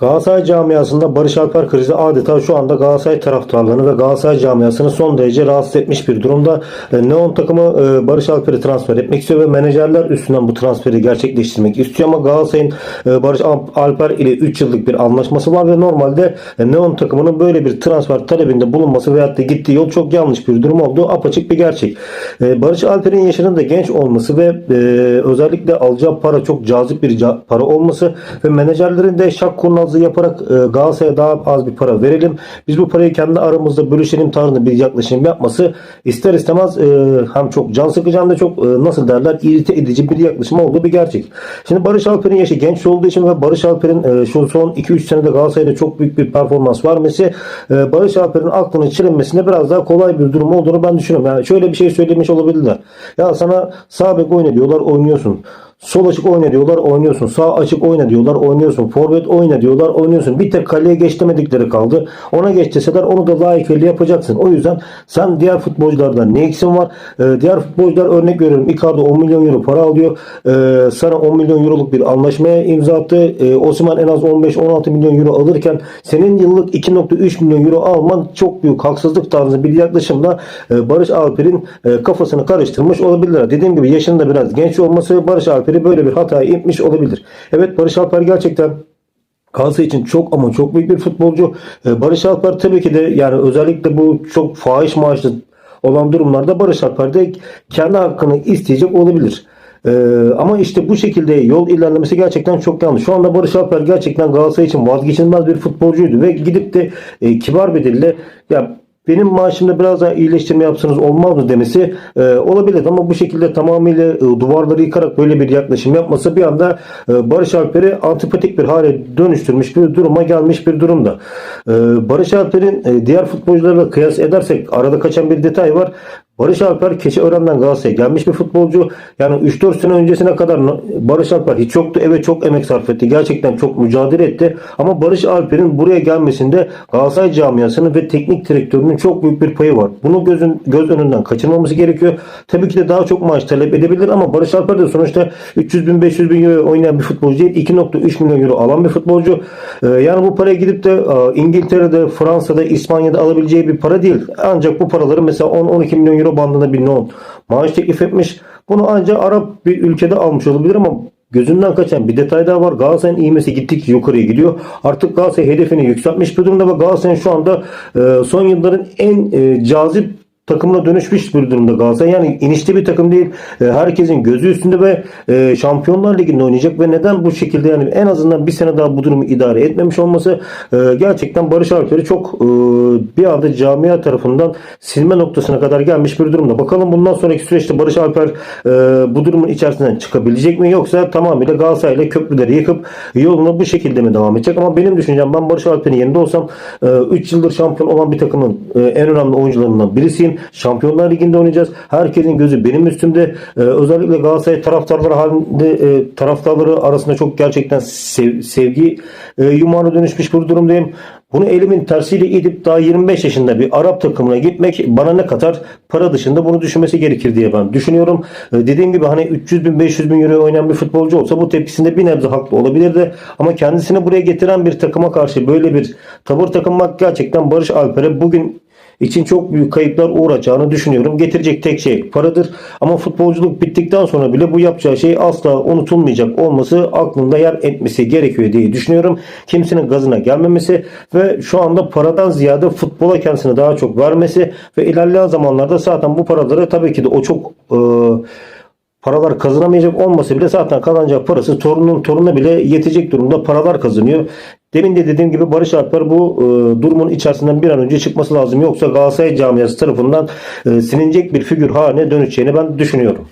Galatasaray camiasında Barış Alper krizi adeta şu anda Galatasaray taraftarlarını ve Galatasaray camiasını son derece rahatsız etmiş bir durumda. E, Neon takımı e, Barış Alper'i transfer etmek istiyor ve menajerler üstünden bu transferi gerçekleştirmek istiyor ama Galatasaray'ın e, Barış Al- Alper ile 3 yıllık bir anlaşması var ve normalde Neon takımının böyle bir transfer talebinde bulunması veyahut da gittiği yol çok yanlış bir durum olduğu apaçık bir gerçek. Barış Alper'in yaşının da genç olması ve özellikle alacağı para çok cazip bir para olması ve menajerlerin de şak kurnazlığı yaparak e, Galatasaray'a daha az bir para verelim. Biz bu parayı kendi aramızda bölüşelim tarzında bir yaklaşım yapması ister istemez e, hem çok can sıkıcı hem de çok e, nasıl derler irite edici bir yaklaşım olduğu bir gerçek. Şimdi Barış Alper'in yaşı genç olduğu için ve Barış Alper'in e, şu son 2-3 senede Galatasaray'da çok büyük bir performans vermesi e, Barış Alper'in aklının çelinmesine biraz daha kolay bir durum olduğunu ben düşünüyorum. Yani şöyle bir şey söylemiş olabilirler. Ya sana sağ bek oyna diyorlar oynuyorsun. Sol açık oyna diyorlar oynuyorsun. Sağ açık oyna diyorlar oynuyorsun. Forvet oyna diyorlar oynuyorsun. Bir tek kaleye geç demedikleri kaldı. Ona geç onu da layıkıyla yapacaksın. O yüzden sen diğer futbolculardan ne eksin var? Ee, diğer futbolcular örnek veriyorum. Icardi 10 milyon euro para alıyor. Ee, sana 10 milyon euroluk bir anlaşmaya imza attı. Ee, Osimhen en az 15-16 milyon euro alırken senin yıllık 2.3 milyon euro alman çok büyük haksızlık tarzı bir yaklaşımla e, Barış Alper'in e, kafasını karıştırmış olabilirler. Dediğim gibi yaşının da biraz genç olması Barış Alper'i böyle bir hataya itmiş olabilir. Evet Barış Alper gerçekten Galatasaray için çok ama çok büyük bir futbolcu. Ee, Barış Alper tabii ki de yani özellikle bu çok fahiş maaşlı olan durumlarda Barış Alper de kendi hakkını isteyecek olabilir. Ee, ama işte bu şekilde yol ilerlemesi gerçekten çok yanlış. Şu anda Barış Alper gerçekten Galatasaray için vazgeçilmez bir futbolcuydu ve gidip de e, kibar bir dille ya benim maaşımda biraz daha iyileştirme yapsanız olmaz mı demesi e, olabilir ama bu şekilde tamamıyla e, duvarları yıkarak böyle bir yaklaşım yapması bir anda e, Barış Alper'i antipatik bir hale dönüştürmüş bir duruma gelmiş bir durumda. E, Barış Alper'in e, diğer futbolcularla kıyas edersek arada kaçan bir detay var. Barış Alper Keçiören'den Galatasaray'a gelmiş bir futbolcu. Yani 3-4 sene öncesine kadar Barış Alper hiç yoktu. Evet çok emek sarf etti. Gerçekten çok mücadele etti. Ama Barış Alper'in buraya gelmesinde Galatasaray camiasının ve teknik direktörünün çok büyük bir payı var. Bunu gözün, göz önünden kaçırmaması gerekiyor. Tabii ki de daha çok maaş talep edebilir ama Barış Alper de sonuçta 300 bin 500 bin euro oynayan bir futbolcu değil. 2.3 milyon euro alan bir futbolcu. Ee, yani bu paraya gidip de e, İngiltere'de, Fransa'da, İspanya'da alabileceği bir para değil. Ancak bu paraları mesela 10-12 milyon euro bandında bir non maaş teklif etmiş. Bunu ancak Arap bir ülkede almış olabilir ama gözünden kaçan bir detay daha var. Galatasaray'ın ivmesi gittikçe yukarıya gidiyor. Artık Galatasaray hedefini yükseltmiş bir durumda ve Galatasaray'ın şu anda e, son yılların en e, cazip takımına dönüşmüş bir durumda Galatasaray. Yani inişli bir takım değil. E, herkesin gözü üstünde ve e, Şampiyonlar Ligi'nde oynayacak ve neden bu şekilde yani en azından bir sene daha bu durumu idare etmemiş olması e, gerçekten Barış Alper'i çok e, bir anda camia tarafından silme noktasına kadar gelmiş bir durumda. Bakalım bundan sonraki süreçte Barış Alper bu durumun içerisinden çıkabilecek mi yoksa tamamıyla Galatasaray'la köprüleri yıkıp yoluna bu şekilde mi devam edecek? Ama benim düşüncem ben Barış Alper'in yerinde olsam 3 yıldır şampiyon olan bir takımın en önemli oyuncularından birisiyim. Şampiyonlar Ligi'nde oynayacağız. Herkesin gözü benim üstümde. Ee, özellikle Galatasaray taraftarları halinde e, taraftarları arasında çok gerçekten sev- sevgi e, yumağına dönüşmüş bir durumdayım. Bunu elimin tersiyle edip daha 25 yaşında bir Arap takımına gitmek bana ne kadar para dışında bunu düşünmesi gerekir diye ben düşünüyorum. Ee, dediğim gibi hani 300 bin 500 bin euro oynayan bir futbolcu olsa bu tepkisinde bir nebze haklı olabilirdi. Ama kendisini buraya getiren bir takıma karşı böyle bir tavır takınmak gerçekten Barış Alper'e bugün için çok büyük kayıplar uğrayacağını düşünüyorum. Getirecek tek şey paradır. Ama futbolculuk bittikten sonra bile bu yapacağı şey asla unutulmayacak olması aklında yer etmesi gerekiyor diye düşünüyorum. Kimsenin gazına gelmemesi ve şu anda paradan ziyade futbola kendisini daha çok vermesi ve ilerleyen zamanlarda zaten bu paraları tabii ki de o çok e, paralar kazanamayacak olmasa bile zaten kazanacak parası torunun torununa bile yetecek durumda paralar kazanıyor. Demin de dediğim gibi Barış Alper bu e, durumun içerisinden bir an önce çıkması lazım. Yoksa Galatasaray camiası tarafından e, silinecek bir figür haline dönüşeceğini ben düşünüyorum.